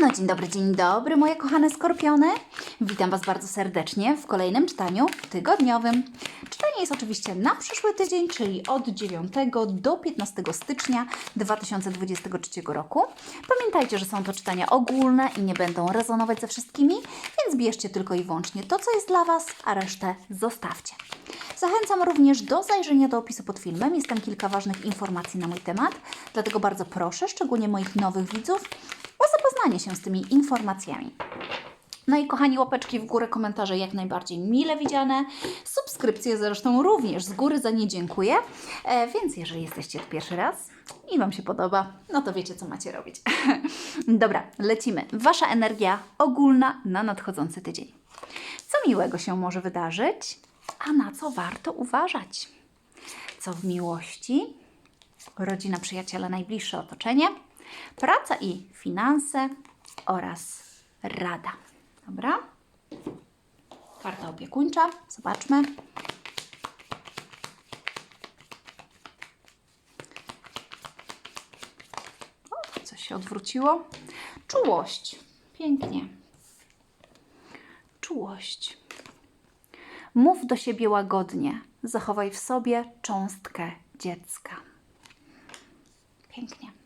No dzień dobry, dzień dobry moje kochane skorpiony. Witam Was bardzo serdecznie w kolejnym czytaniu tygodniowym. Czytanie jest oczywiście na przyszły tydzień, czyli od 9 do 15 stycznia 2023 roku. Pamiętajcie, że są to czytania ogólne i nie będą rezonować ze wszystkimi, więc bierzcie tylko i wyłącznie to, co jest dla Was, a resztę zostawcie. Zachęcam również do zajrzenia do opisu pod filmem. Jest tam kilka ważnych informacji na mój temat, dlatego bardzo proszę, szczególnie moich nowych widzów, zapoznanie się z tymi informacjami. No i kochani, łapeczki w górę, komentarze jak najbardziej mile widziane. Subskrypcje zresztą również z góry za nie dziękuję. E, więc jeżeli jesteście pierwszy raz i Wam się podoba, no to wiecie, co macie robić. Dobra, lecimy. Wasza energia ogólna na nadchodzący tydzień. Co miłego się może wydarzyć, a na co warto uważać? Co w miłości? Rodzina, przyjaciele, najbliższe otoczenie, praca i finanse oraz rada. Dobra? Karta opiekuńcza. Zobaczmy. O, coś się odwróciło. Czułość. Pięknie. Czułość. Mów do siebie łagodnie. Zachowaj w sobie cząstkę dziecka. Pięknie.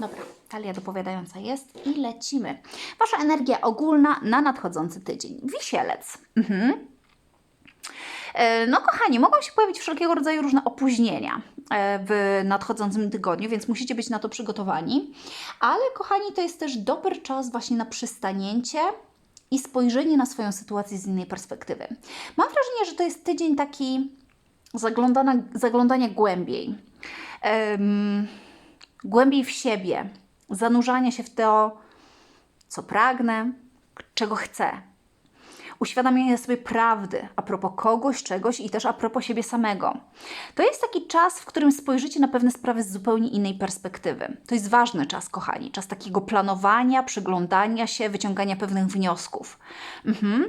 Dobra, talia dopowiadająca jest i lecimy. Wasza energia ogólna na nadchodzący tydzień. Wisielec. Mhm. E, No, kochani, mogą się pojawić wszelkiego rodzaju różne opóźnienia e, w nadchodzącym tygodniu, więc musicie być na to przygotowani. Ale, kochani, to jest też dobry czas właśnie na przystanięcie i spojrzenie na swoją sytuację z innej perspektywy. Mam wrażenie, że to jest tydzień taki zaglądania, głębiej. Em, głębiej w siebie, zanurzania się w to, co pragnę, czego chcę. Uświadamianie sobie prawdy a propos kogoś, czegoś i też a propos siebie samego. To jest taki czas, w którym spojrzycie na pewne sprawy z zupełnie innej perspektywy. To jest ważny czas, kochani. Czas takiego planowania, przyglądania się, wyciągania pewnych wniosków. Mhm.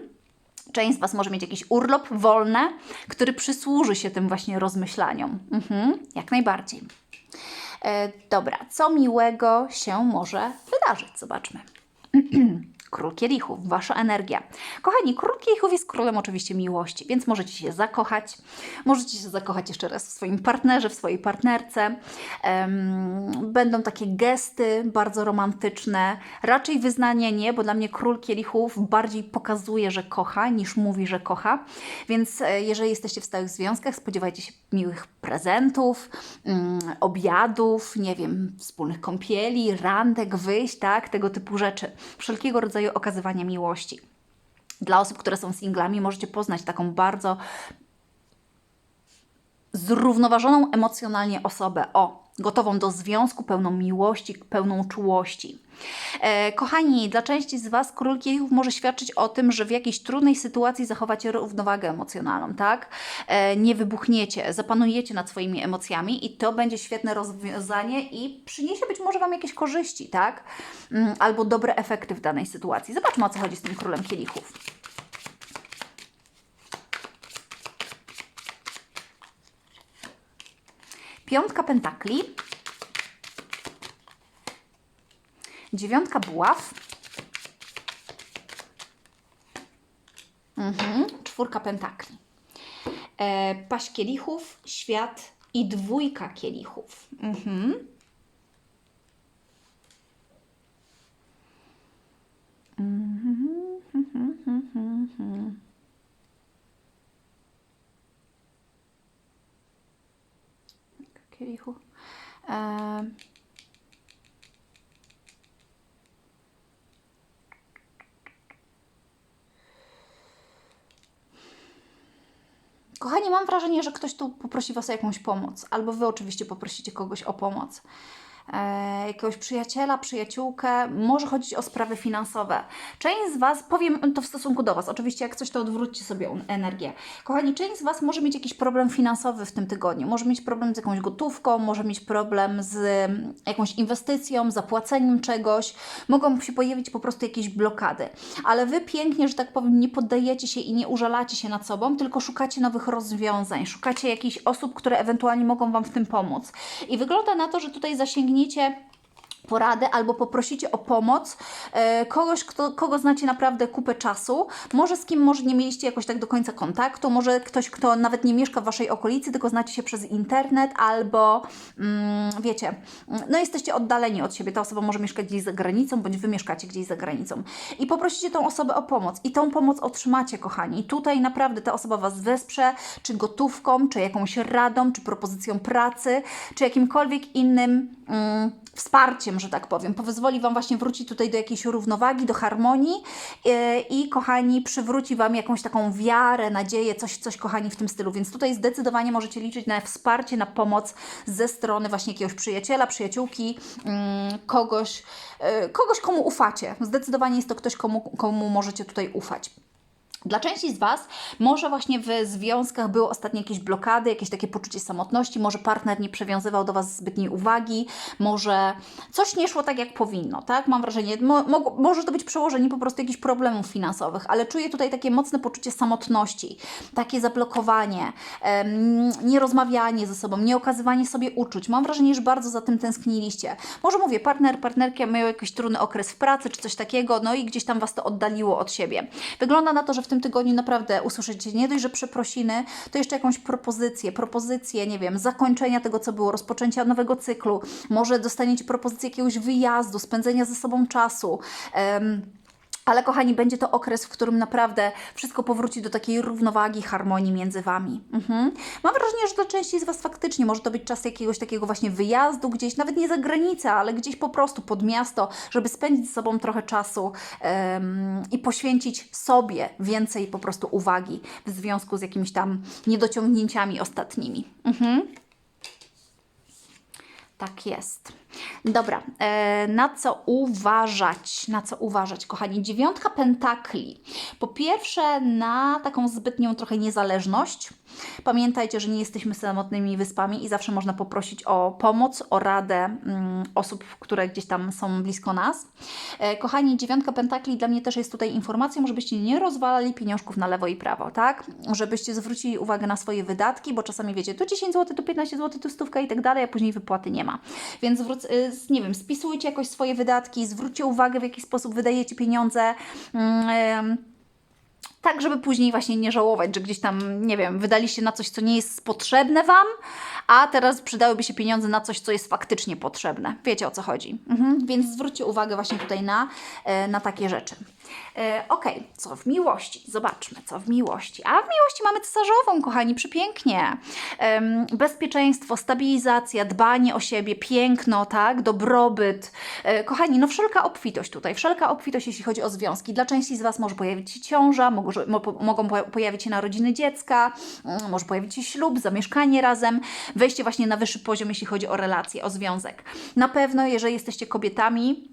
Część z Was może mieć jakiś urlop wolny, który przysłuży się tym właśnie rozmyślaniom. Mhm, jak najbardziej. E, dobra, co miłego się może wydarzyć? Zobaczmy. Król kielichów, wasza energia. Kochani, król kielichów jest królem oczywiście miłości, więc możecie się zakochać. Możecie się zakochać jeszcze raz w swoim partnerze, w swojej partnerce. Będą takie gesty bardzo romantyczne. Raczej wyznanie nie, bo dla mnie król kielichów bardziej pokazuje, że kocha, niż mówi, że kocha. Więc e, jeżeli jesteście w stałych związkach, spodziewajcie się miłych prezentów, mm, obiadów, nie wiem, wspólnych kąpieli, randek, wyjść, tak, tego typu rzeczy. Wszelkiego rodzaju okazywania miłości. Dla osób, które są singlami, możecie poznać taką bardzo zrównoważoną emocjonalnie osobę. O, gotową do związku, pełną miłości, pełną czułości. E, kochani, dla części z Was król kielichów może świadczyć o tym, że w jakiejś trudnej sytuacji zachowacie równowagę emocjonalną, tak? E, nie wybuchniecie, zapanujecie nad swoimi emocjami i to będzie świetne rozwiązanie i przyniesie być może Wam jakieś korzyści, tak? Mm, Albo dobre efekty w danej sytuacji. Zobaczmy, o co chodzi z tym królem kielichów. Piątka pentakli. Dziewiątka buław. Mhm. Czwórka pentakli. E, paść kielichów, świat i dwójka kielichów. Mhm mhm, mhm, mhm. kielichów. E, Kochani, mam wrażenie, że ktoś tu poprosi Was o jakąś pomoc, albo Wy oczywiście poprosicie kogoś o pomoc. E, jakiegoś przyjaciela, przyjaciółkę, może chodzić o sprawy finansowe. Część z Was, powiem to w stosunku do Was, oczywiście jak coś to odwróćcie sobie energię. Kochani, część z Was może mieć jakiś problem finansowy w tym tygodniu, może mieć problem z jakąś gotówką, może mieć problem z mm, jakąś inwestycją, zapłaceniem czegoś, mogą się pojawić po prostu jakieś blokady. Ale Wy pięknie, że tak powiem, nie poddajecie się i nie użalacie się nad sobą, tylko szukacie nowych rozwiązań, szukacie jakichś osób, które ewentualnie mogą Wam w tym pomóc. I wygląda na to, że tutaj zasięgniecie poradę albo poprosicie o pomoc e, kogoś, kto, kogo znacie naprawdę kupę czasu, może z kim może nie mieliście jakoś tak do końca kontaktu, może ktoś, kto nawet nie mieszka w Waszej okolicy, tylko znacie się przez internet albo mm, wiecie, no jesteście oddaleni od siebie, ta osoba może mieszkać gdzieś za granicą, bądź Wy mieszkacie gdzieś za granicą. I poprosicie tą osobę o pomoc. I tą pomoc otrzymacie, kochani. Tutaj naprawdę ta osoba Was wesprze, czy gotówką, czy jakąś radą, czy propozycją pracy, czy jakimkolwiek innym mm, wsparciem, że tak powiem. Pozwoli Wam właśnie wrócić tutaj do jakiejś równowagi, do harmonii yy, i kochani, przywróci Wam jakąś taką wiarę, nadzieję, coś, coś kochani w tym stylu. Więc tutaj zdecydowanie możecie liczyć na wsparcie, na pomoc ze strony właśnie jakiegoś przyjaciela, przyjaciółki, mm, kogoś, yy, kogoś, komu ufacie. Zdecydowanie jest to ktoś, komu, komu możecie tutaj ufać. Dla części z Was może właśnie w związkach były ostatnio jakieś blokady, jakieś takie poczucie samotności, może partner nie przywiązywał do Was zbytniej uwagi, może coś nie szło tak, jak powinno, tak? Mam wrażenie, mo, mo, może to być przełożenie po prostu jakichś problemów finansowych, ale czuję tutaj takie mocne poczucie samotności, takie zablokowanie, em, nierozmawianie ze sobą, nieokazywanie sobie uczuć. Mam wrażenie, że bardzo za tym tęskniliście. Może mówię, partner, partnerka miał jakiś trudny okres w pracy, czy coś takiego, no i gdzieś tam Was to oddaliło od siebie. Wygląda na to, że w tym tygodniu naprawdę usłyszycie nie dość, że przeprosiny, to jeszcze jakąś propozycję, propozycję, nie wiem, zakończenia tego, co było, rozpoczęcia nowego cyklu, może dostaniecie propozycję jakiegoś wyjazdu, spędzenia ze sobą czasu. em, ale kochani, będzie to okres, w którym naprawdę wszystko powróci do takiej równowagi, harmonii między Wami. Mhm. Mam wrażenie, że dla części z Was faktycznie może to być czas jakiegoś takiego właśnie wyjazdu gdzieś, nawet nie za granicę, ale gdzieś po prostu pod miasto, żeby spędzić z sobą trochę czasu em, i poświęcić sobie więcej po prostu uwagi w związku z jakimiś tam niedociągnięciami ostatnimi. Mhm. Tak jest. Dobra, e, na co uważać? Na co uważać, kochani? Dziewiątka pentakli. Po pierwsze, na taką zbytnią trochę niezależność. Pamiętajcie, że nie jesteśmy samotnymi wyspami i zawsze można poprosić o pomoc, o radę mm, osób, które gdzieś tam są blisko nas. E, kochani, dziewiątka pentakli dla mnie też jest tutaj informacją, żebyście nie rozwalali pieniążków na lewo i prawo, tak? Żebyście zwrócili uwagę na swoje wydatki, bo czasami wiecie, tu 10 zł, tu 15 zł, tu stówka i tak dalej, a później wypłaty nie ma. Więc zwróc, y, nie wiem, spisujcie jakoś swoje wydatki, zwróćcie uwagę, w jaki sposób wydajecie pieniądze. Mm, tak, żeby później właśnie nie żałować, że gdzieś tam, nie wiem, wydaliście na coś, co nie jest potrzebne Wam, a teraz przydałyby się pieniądze na coś, co jest faktycznie potrzebne. Wiecie o co chodzi. Mhm. Więc zwróćcie uwagę właśnie tutaj na, e, na takie rzeczy. E, Okej, co w miłości? Zobaczmy, co w miłości. A w miłości mamy cesarzową, kochani, przepięknie. Bezpieczeństwo, stabilizacja, dbanie o siebie, piękno, tak, dobrobyt. E, kochani, no wszelka obfitość tutaj, wszelka obfitość, jeśli chodzi o związki. Dla części z Was może pojawić się ciąża, mogą po- pojawić się narodziny dziecka, mm, może pojawić się ślub, zamieszkanie razem, wejście właśnie na wyższy poziom, jeśli chodzi o relacje, o związek. Na pewno, jeżeli jesteście kobietami,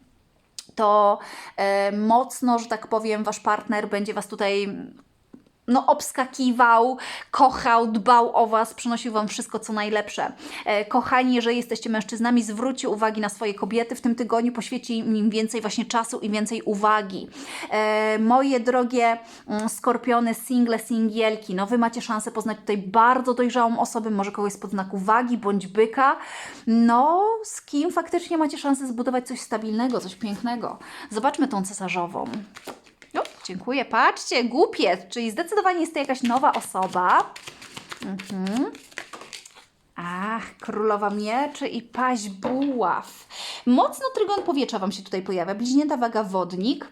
to e, mocno, że tak powiem, wasz partner będzie was tutaj no, obskakiwał, kochał, dbał o Was, przynosił Wam wszystko, co najlepsze. E, kochani, jeżeli jesteście mężczyznami, zwróćcie uwagi na swoje kobiety w tym tygodniu, poświęćcie im więcej właśnie czasu i więcej uwagi. E, moje drogie mm, skorpiony, single, singielki, no Wy macie szansę poznać tutaj bardzo dojrzałą osobę, może kogoś spod znaku wagi bądź byka, no z kim faktycznie macie szansę zbudować coś stabilnego, coś pięknego. Zobaczmy tą cesarzową. No, dziękuję. Patrzcie, głupiec, czyli zdecydowanie jest to jakaś nowa osoba. Mhm. Ach, królowa mieczy i paź buław. Mocno trygon powietrza Wam się tutaj pojawia. Bliźnięta waga wodnik.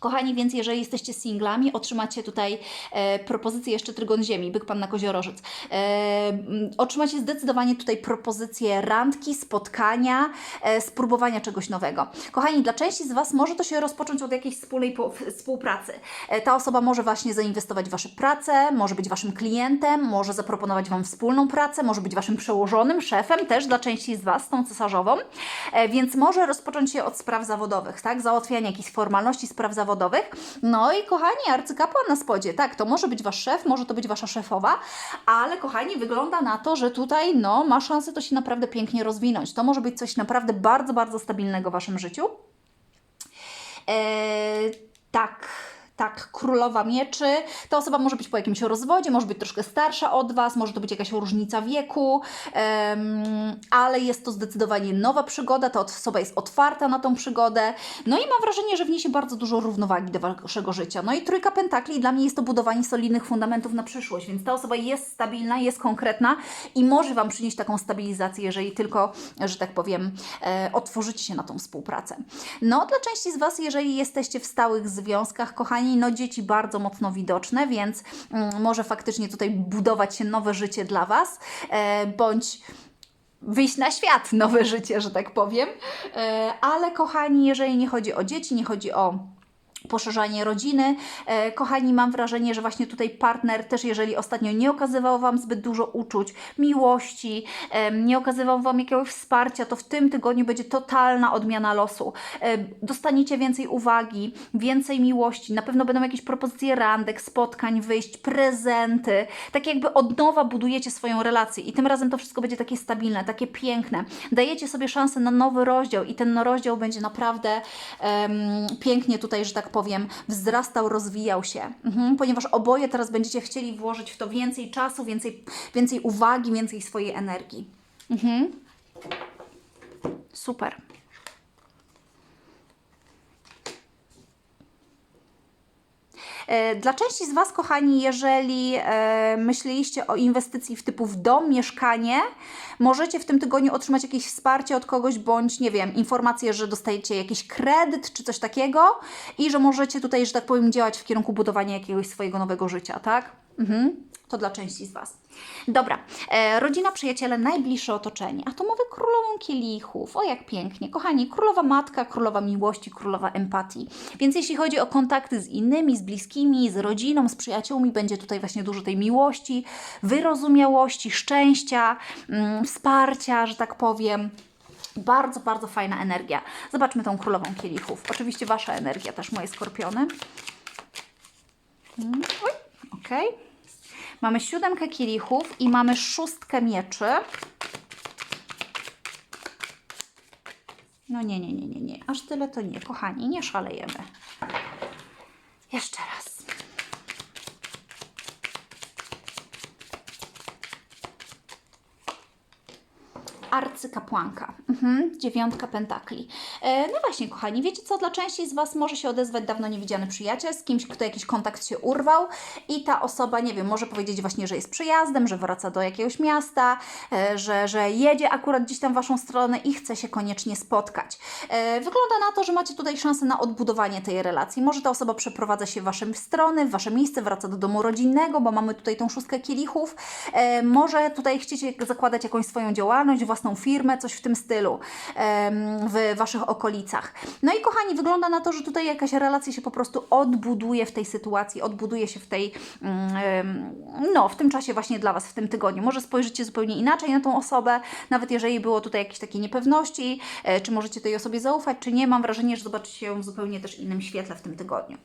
Kochani, więc jeżeli jesteście singlami, otrzymacie tutaj e, propozycję jeszcze Trygon Ziemi, Byk Pan na Koziorożec. E, mm, otrzymacie zdecydowanie tutaj propozycję randki, spotkania, e, spróbowania czegoś nowego. Kochani, dla części z Was może to się rozpocząć od jakiejś wspólnej po, współpracy. E, ta osoba może właśnie zainwestować w Wasze pracę, może być Waszym klientem, może zaproponować Wam wspólną pracę, może być Waszym przełożonym, szefem też dla części z Was, tą cesarzową, e, więc może rozpocząć się od spraw zawodowych, tak? Załatwiania jakichś formalności, spraw zawodowych. No i kochani, arcykapłan na spodzie, tak, to może być Wasz szef, może to być Wasza szefowa, ale kochani, wygląda na to, że tutaj no, ma szansę to się naprawdę pięknie rozwinąć. To może być coś naprawdę bardzo, bardzo stabilnego w Waszym życiu. Eee, tak, tak, królowa mieczy. Ta osoba może być po jakimś rozwodzie, może być troszkę starsza od Was, może to być jakaś różnica wieku, em, ale jest to zdecydowanie nowa przygoda, ta osoba jest otwarta na tą przygodę. No i mam wrażenie, że wniesie bardzo dużo równowagi do Waszego życia. No i trójka pentakli dla mnie jest to budowanie solidnych fundamentów na przyszłość, więc ta osoba jest stabilna, jest konkretna i może Wam przynieść taką stabilizację, jeżeli tylko, że tak powiem, e, otworzycie się na tą współpracę. No, dla części z Was, jeżeli jesteście w stałych związkach, kochani, no dzieci bardzo mocno widoczne, więc mm, może faktycznie tutaj budować się nowe życie dla Was, e, bądź wyjść na świat, nowe życie, że tak powiem. E, Ale kochani, jeżeli nie chodzi o dzieci, nie chodzi o poszerzanie rodziny. E, kochani, mam wrażenie, że właśnie tutaj partner też, jeżeli ostatnio nie okazywał Wam zbyt dużo uczuć, miłości, nie okazywał Wam jakiegoś wsparcia, to w tym tygodniu będzie totalna odmiana losu. E, dostaniecie więcej uwagi, więcej miłości, na pewno będą jakieś propozycje randek, spotkań, wyjść, prezenty. Tak jakby od nowa budujecie swoją relację i tym razem to wszystko będzie takie stabilne, takie piękne. Dajecie sobie szansę na nowy rozdział i ten rozdział będzie naprawdę em, pięknie tutaj, że tak powiem, wzrastał, rozwijał się. Mhm, ponieważ oboje teraz będziecie chcieli włożyć w to więcej czasu, więcej, więcej uwagi, więcej swojej energii. Mhm. Super. Dla części z Was, kochani, jeżeli e, myśleliście o inwestycji w typu w dom, mieszkanie, możecie w tym tygodniu otrzymać jakieś wsparcie od kogoś, bądź nie wiem, informację, że dostajecie jakiś kredyt czy coś takiego i że możecie tutaj, że tak powiem, działać w kierunku budowania jakiegoś swojego nowego życia, tak? Mhm. To dla części z Was. Dobra, e, rodzina, przyjaciele, najbliższe otoczenie. A to mówię królową kielichów. O, jak pięknie. Kochani, królowa matka, królowa miłości, królowa empatii. Więc jeśli chodzi o kontakty z innymi, z bliskimi, z rodziną, z przyjaciółmi, będzie tutaj właśnie dużo tej miłości, wyrozumiałości, szczęścia, mm, wsparcia, że tak powiem. Bardzo, bardzo fajna energia. Zobaczmy tą królową kielichów. Oczywiście Wasza energia, też moje skorpiony. Mm, okej. Mamy siódemkę kielichów i mamy szóstkę mieczy. No nie, nie, nie, nie, nie. Aż tyle to nie. Kochani, nie szalejemy. Jeszcze raz. arcykapłanka. Mhm, dziewiątka pentakli. E, no właśnie, kochani, wiecie co? Dla części z Was może się odezwać dawno niewidziany przyjaciel, z kimś, kto jakiś kontakt się urwał i ta osoba, nie wiem, może powiedzieć właśnie, że jest przyjazdem, że wraca do jakiegoś miasta, e, że, że jedzie akurat gdzieś tam w Waszą stronę i chce się koniecznie spotkać. E, wygląda na to, że macie tutaj szansę na odbudowanie tej relacji. Może ta osoba przeprowadza się w Waszym strony, w Wasze miejsce, wraca do domu rodzinnego, bo mamy tutaj tą szóstkę kielichów. Może tutaj chcecie zakładać jakąś swoją działalność, własną firmę, coś w tym stylu w Waszych okolicach. No i kochani, wygląda na to, że tutaj jakaś relacja się po prostu odbuduje w tej sytuacji, odbuduje się w tej, mm, no, w tym czasie właśnie dla Was, w tym tygodniu. Może spojrzycie zupełnie inaczej na tą osobę, nawet jeżeli było tutaj jakieś takie niepewności, e, czy możecie tej osobie zaufać, czy nie. Mam wrażenie, że zobaczycie ją w zupełnie też innym świetle w tym tygodniu.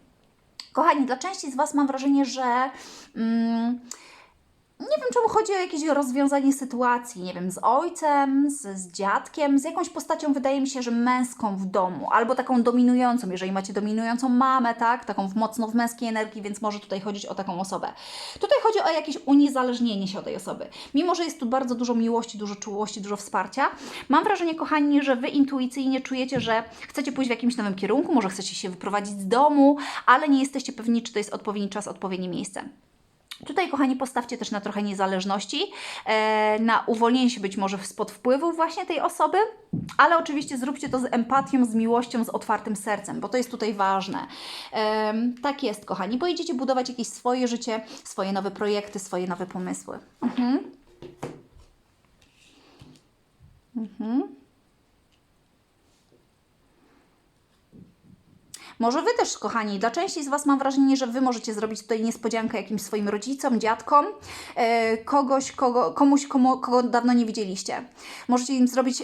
Kochani, dla części z Was mam wrażenie, że mm, nie wiem, czemu chodzi o jakieś rozwiązanie sytuacji, nie wiem, z ojcem, z, z dziadkiem, z jakąś postacią, wydaje mi się, że męską w domu, albo taką dominującą, jeżeli macie dominującą mamę, tak, taką mocno w męskiej energii, więc może tutaj chodzić o taką osobę. Tutaj chodzi o jakieś uniezależnienie się od tej osoby. Mimo, że jest tu bardzo dużo miłości, dużo czułości, dużo wsparcia, mam wrażenie, kochani, że Wy intuicyjnie czujecie, że chcecie pójść w jakimś nowym kierunku, może chcecie się wyprowadzić z domu, ale nie jesteście pewni, czy to jest odpowiedni czas, odpowiednie miejsce. Tutaj, kochani, postawcie też na trochę niezależności, e, na uwolnienie się być może spod wpływów właśnie tej osoby, ale oczywiście zróbcie to z empatią, z miłością, z otwartym sercem, bo to jest tutaj ważne. Tak jest, kochani, bo idziecie budować jakieś swoje życie, swoje nowe projekty, swoje nowe pomysły. Mhm. Mhm. Może Wy też, kochani, dla części z Was mam wrażenie, że Wy możecie zrobić tutaj niespodziankę jakimś swoim rodzicom, dziadkom, e, kogoś, kogo, komuś, komu, kogo dawno nie widzieliście. Możecie im zrobić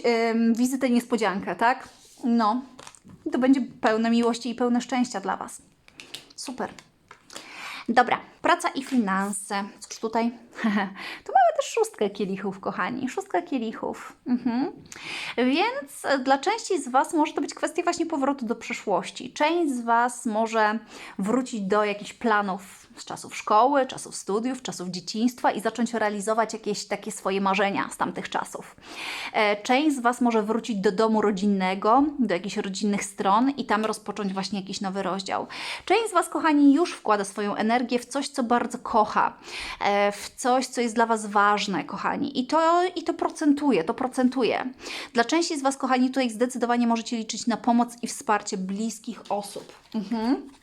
wizytę niespodziankę, tak? No, to będzie pełne miłości i pełne szczęścia dla Was. Super. Dobra, Praca i finanse. Cóż tutaj? szóstkę kielichów, kochani. Szóstka kielichów. Mhm. Więc e, dla części z Was może to być kwestia właśnie powrotu do przeszłości. Część z Was może wrócić do jakichś planów z czasów szkoły, czasów studiów, czasów dzieciństwa i zacząć realizować jakieś takie swoje marzenia z tamtych czasów. E, Część z Was może wrócić do domu rodzinnego, do jakichś rodzinnych stron i tam rozpocząć właśnie jakiś nowy rozdział. Część z Was, kochani, już wkłada swoją energię w coś, co bardzo kocha, e, w coś, co jest dla Was ważne, kochani. I to, i to procentuje, to procentuje. Dla części z Was, kochani, tutaj zdecydowanie możecie liczyć na pomoc i wsparcie bliskich osób. Mhm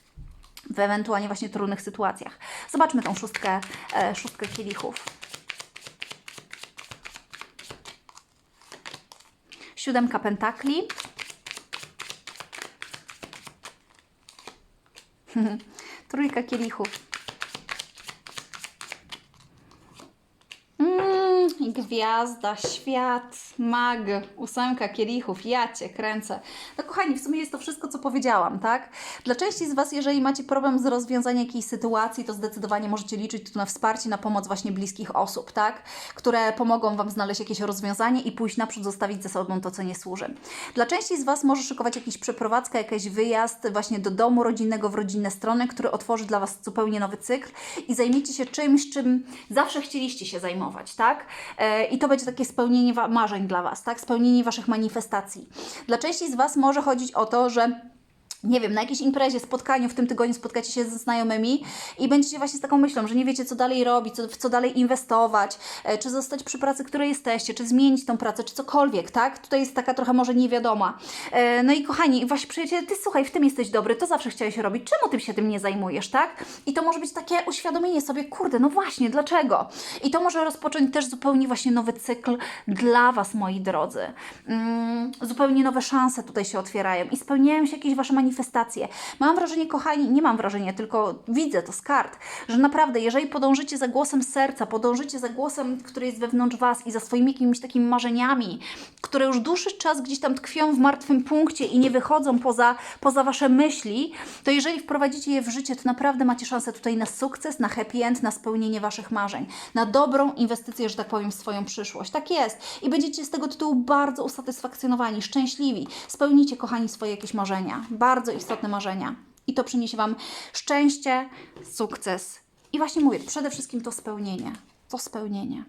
w ewentualnie właśnie trudnych sytuacjach. Zobaczmy tą szóstkę, e, szóstkę kielichów. Siódemka pentakli. Trójka kielichów. Mm, gwiazda, świat, mag, ósemka kielichów, ja Cię kręcę. No kochani, w sumie jest to wszystko, co powiedziałam, tak? Dla części z Was, jeżeli macie problem z rozwiązaniem jakiejś sytuacji, to zdecydowanie możecie liczyć tu na wsparcie, na pomoc właśnie bliskich osób, tak? Które pomogą Wam znaleźć jakieś rozwiązanie i pójść naprzód, zostawić ze sobą to, co nie służy. Dla części z Was może szykować jakiś przeprowadzka, jakiś wyjazd właśnie do domu rodzinnego w rodzinne strony, który otworzy dla Was zupełnie nowy cykl i zajmiecie się czymś, czym zawsze chcieliście się zajmować, tak? E, I to będzie takie spełnienie marzeń dla Was, tak? Spełnienie Waszych manifestacji. Dla części z Was może chodzić o to, że nie wiem, na jakiejś imprezie, spotkaniu w tym tygodniu spotkacie się ze znajomymi i będziecie właśnie z taką myślą, że nie wiecie, co dalej robić, co, w co dalej inwestować, e, czy zostać przy pracy, której jesteście, czy zmienić tą pracę, czy cokolwiek, tak? Tutaj jest taka trochę może niewiadoma. E, No i kochani, właśnie przyjaciele, ty słuchaj, w tym jesteś dobry, to zawsze chciałeś robić, czemu ty się tym nie zajmujesz, tak? I to może być takie uświadomienie sobie, kurde, no właśnie, dlaczego? I to może rozpocząć też zupełnie właśnie nowy cykl dla Was, moi drodzy. Mm, zupełnie nowe szanse tutaj się otwierają i spełniają się jakieś Wasze manifestacje. Mam wrażenie, kochani, nie mam wrażenia, tylko widzę to z kart, że naprawdę, jeżeli podążycie za głosem serca, podążycie za głosem, który jest wewnątrz Was i za swoimi jakimiś takimi marzeniami, które już dłuższy czas gdzieś tam tkwią w martwym punkcie i nie wychodzą poza, poza Wasze myśli, to jeżeli wprowadzicie je w życie, to naprawdę macie szansę tutaj na sukces, na happy end, na spełnienie Waszych marzeń, na dobrą inwestycję, że tak powiem, w swoją przyszłość. Tak jest. I będziecie z tego tytułu bardzo usatysfakcjonowani, szczęśliwi. Spełnicie, kochani, swoje jakieś marzenia. Bardzo istotne marzenia. I to przyniesie Wam szczęście, sukces. I właśnie mówię, przede wszystkim to spełnienie. To spełnienie.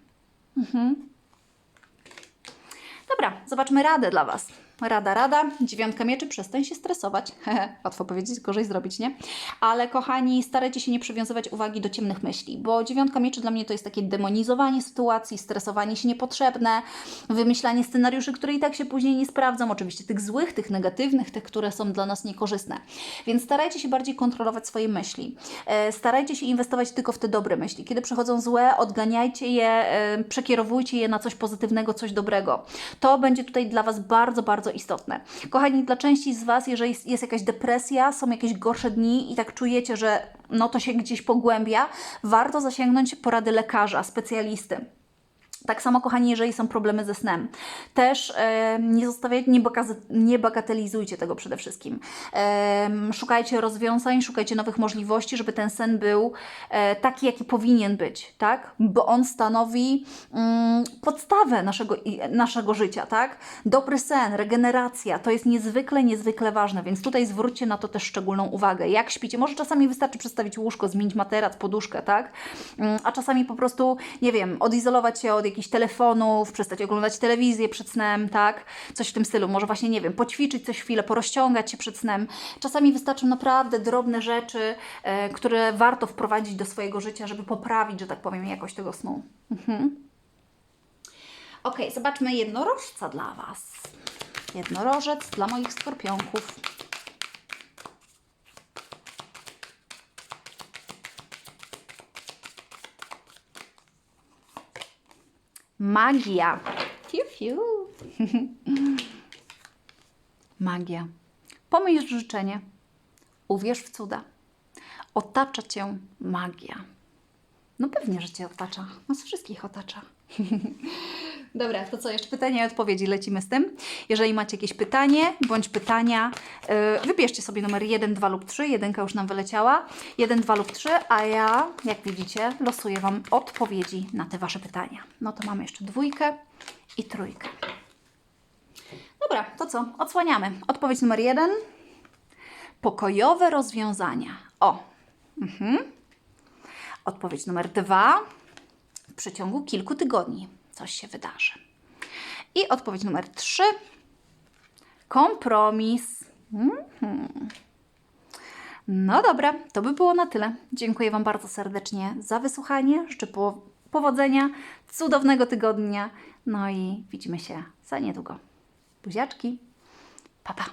Dobra, zobaczmy radę dla Was. Rada, rada. Dziewiątka mieczy, przestań się stresować. Łatwo powiedzieć, gorzej zrobić, nie? Ale kochani, starajcie się nie przywiązywać uwagi do ciemnych myśli, bo dziewiątka mieczy dla mnie to jest takie demonizowanie sytuacji, stresowanie się niepotrzebne, wymyślanie scenariuszy, które i tak się później nie sprawdzą. Oczywiście tych złych, tych negatywnych, tych, które są dla nas niekorzystne. Więc starajcie się bardziej kontrolować swoje myśli. E, Starajcie się inwestować tylko w te dobre myśli. Kiedy przychodzą złe, odganiajcie je, e, przekierowujcie je na coś pozytywnego, coś dobrego. To będzie tutaj dla Was bardzo, bardzo istotne. Kochani, dla części z Was, jeżeli jest, jest jakaś depresja, są jakieś gorsze dni i tak czujecie, że no to się gdzieś pogłębia, warto zasięgnąć porady lekarza, specjalisty. Tak samo, kochani, jeżeli są problemy ze snem. Też e, nie zostawiajcie, nie, nie bagatelizujcie tego przede wszystkim. E, szukajcie rozwiązań, szukajcie nowych możliwości, żeby ten sen był e, taki, jaki powinien być, tak? Bo on stanowi mm, podstawę naszego, naszego życia, tak? Dobry sen, regeneracja, to jest niezwykle, niezwykle ważne, więc tutaj zwróćcie na to też szczególną uwagę. Jak śpicie? Może czasami wystarczy przestawić łóżko, zmienić materac, poduszkę, tak? Mm, A czasami po prostu, nie wiem, odizolować się od jakichś telefonów, przestać oglądać telewizję przed snem, tak? Coś w tym stylu. Może właśnie, nie wiem, poćwiczyć coś chwilę, porozciągać się przed snem. Czasami wystarczą naprawdę drobne rzeczy, e, które warto wprowadzić do swojego życia, żeby poprawić, że tak powiem, jakość tego snu. Mhm. Ok, zobaczmy jednorożca dla Was. Jednorożec dla moich skorpionków. Magia. Fiu, fiu. Magia. Pomyśl życzenie. Uwierz w cuda. Otacza Cię magia. No pewnie, że Cię otacza. Nas wszystkich otacza. Dobra, to co, jeszcze pytania i odpowiedzi, lecimy z tym. Jeżeli macie jakieś pytanie bądź pytania, yy, wybierzcie sobie numer 1, 2 lub 3. Jedynka już nam wyleciała. 1, 2 lub 3, a ja, jak widzicie, losuję Wam odpowiedzi na te Wasze pytania. No to mamy jeszcze dwójkę i trójkę. Dobra, to co? Odsłaniamy. Odpowiedź numer 1. Pokojowe rozwiązania. O. Mhm. Odpowiedź numer 2 w przeciągu kilku tygodni coś się wydarzy. I odpowiedź numer 3. Kompromis. Mhm. No dobra, to by było na tyle. Dziękuję Wam bardzo serdecznie za wysłuchanie. Życzę po- powodzenia, cudownego tygodnia. No i widzimy się za niedługo. Buziaczki. Pa, pa.